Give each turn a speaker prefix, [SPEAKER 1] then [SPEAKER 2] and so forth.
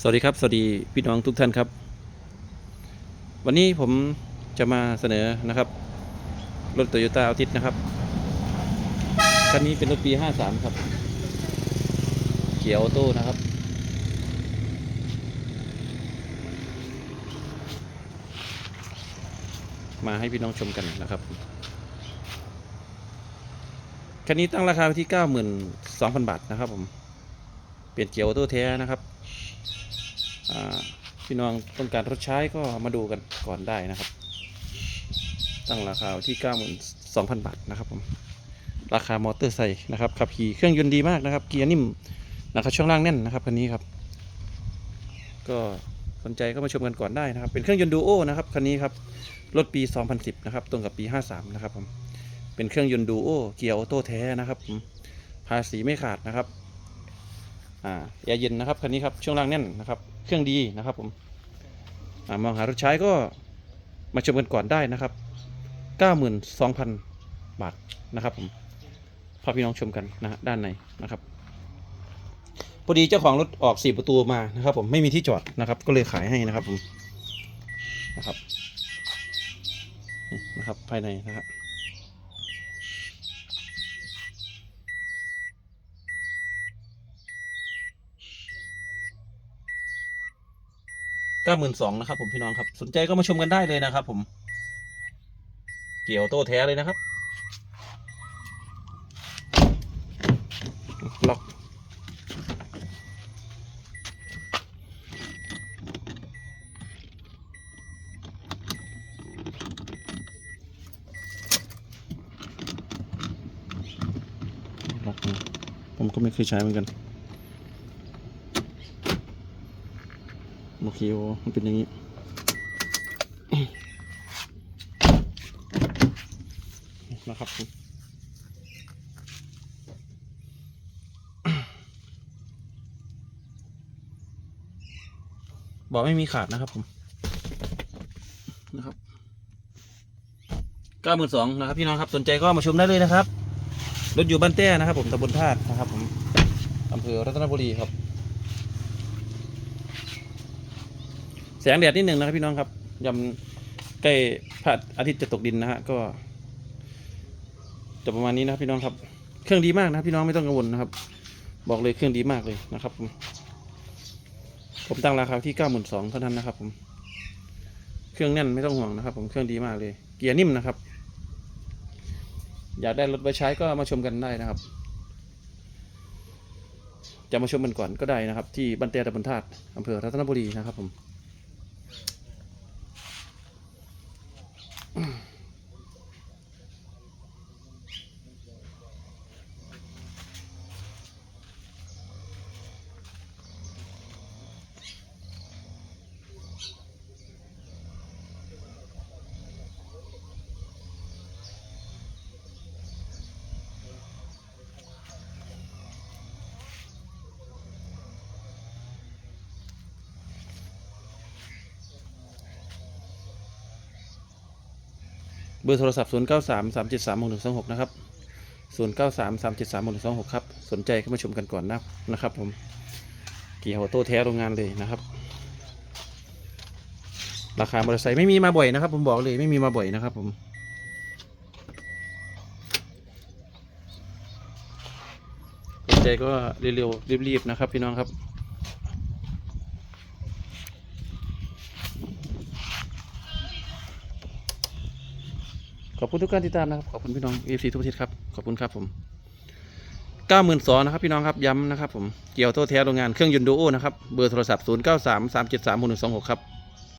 [SPEAKER 1] สวัสดีครับ สวัสดีพี่น้องทุกท่านครับ วันนี้ผมจะมาเสนอนะครับ รถโตโยต้าอัลติสนะครับ คันนี้เป็นรถปี 53 ครับเกียร์ออโต้นะครับ มาให้พี่น้องชมกันนะครับ คันนี้ตั้งราคาไว้ที่ 92,000 บาทนะครับผม เปลี่ยนเกียร์ออโต้แท้นะครับ พี่น้องต้องการรถใช้ก็มาดูกันก่อนได้นะครับ ตั้งราคาไว้ที่ 92,000 บาทนะครับผมราคามอเตอร์ไซค์นะครับขับขี่เครื่องยนต์ดีมากนะครับ เกียร์นิ่มนะครับช่วงล่างแน่นนะครับคันนี้ครับ ก็สนใจก็มาชมกันก่อนได้นะครับ เป็นเครื่องยนต์ดูโอนะครับคันนี้ครับรถปี 2010 นะครับ ตรงกับปี 53 นะครับผมเป็นเครื่องยนต์ดูโอเกียร์ออโต้แท้นะครับภาษีไม่ขาดนะครับ อ่าแอร์เย็นนะครับคันนี้ครับช่วงล่างแน่นนะครับ เครื่องดีนะครับผมอ่ามองหารถใช้ก็มาชมกันก่อนได้นะครับ 92,000 บาทนะครับผมพาพี่น้องชมกันนะฮะด้านในนะครับพอดีเจ้าของรถออกสี่ประตูมานะครับผมไม่มีที่จอดนะครับ ก็เลยขายให้นะครับผมนะครับนี่นะครับภายในนะครับ เก้าหมื่นสองนะครับผมพี่น้องครับ สนใจก็มาชมกันได้เลยนะครับ ผม เกี่ยวโต้แท้เลยนะครับ ล็อกผมก็ไม่เคยใช้เหมือนกัน โอเคโอมันเป็นอย่างนี้ นะครับผมบอกไม่มีขาดนะครับผม นะครับเก้าหมื่นสองนะครับ พี่น้องครับสนใจก็มาชมได้เลยนะครับ รถอยู่บ้านแต้นะครับผมตำบลธาตุนะครับผมอำเภอรัตนบุรีครับ แสงแดดนิดหนึ่งนะครับพี่น้องครับยำใกล้พระอาทิตย์จะตกดินนะฮะก็จะประมาณนี้นะครับพี่น้องครับ เครื่องดีมากนะครับพี่น้องไม่ต้องกังวลนะครับ บอกเลยเครื่องดีมากเลยนะครับผมผมตั้งราคาที่เก้าหมื่นสองเท่านั้นนะครับ ผม เครื่องแน่นไม่ต้องห่วงนะครับ ผมเครื่องดีมากเลย เกียร์นิ่มนะครับ อยากได้รถไว้ใช้ก็มาชมกันได้นะครับ จะมาชมกันก่อนก็ได้นะครับ ที่บันเตียตะบนธาตุอำเภอรัตนบุรีนะครับผม เบอร์โทรศัพท์ 0 9 3 3 7 3 6 1 2 6 นะครับ 0 9 3 3 7 3 6 1 2 6 ครับ สนใจเข้ามาชมกันก่อนนะนะครับผมเกี่ยร์ออโต้แท้โรงงานเลยนะครับ ราคามอเตอร์ไซค์ไม่มีมาบ่อยนะครับ ผมบอกเลยไม่มีมาบ่อยนะครับผมสนใจก็เร็วๆรีบๆนะครับ พี่น้องครับ ขอบคุณทุกการติดตามนะครับ ขอบคุณพี่น้องเอฟซีทุกประเทศครับ ขอบคุณครับผมเก้าหมื่นสองนะครับพี่น้องครับย้ำนะครับผม เกี่ยวโต้แท้โรงงานเครื่องยนต์ดูโอนะครับ เบอร์โทรศัพท์ศูนย์เก้าสามสามเจ็ดสามหนึ่งสองหกครับ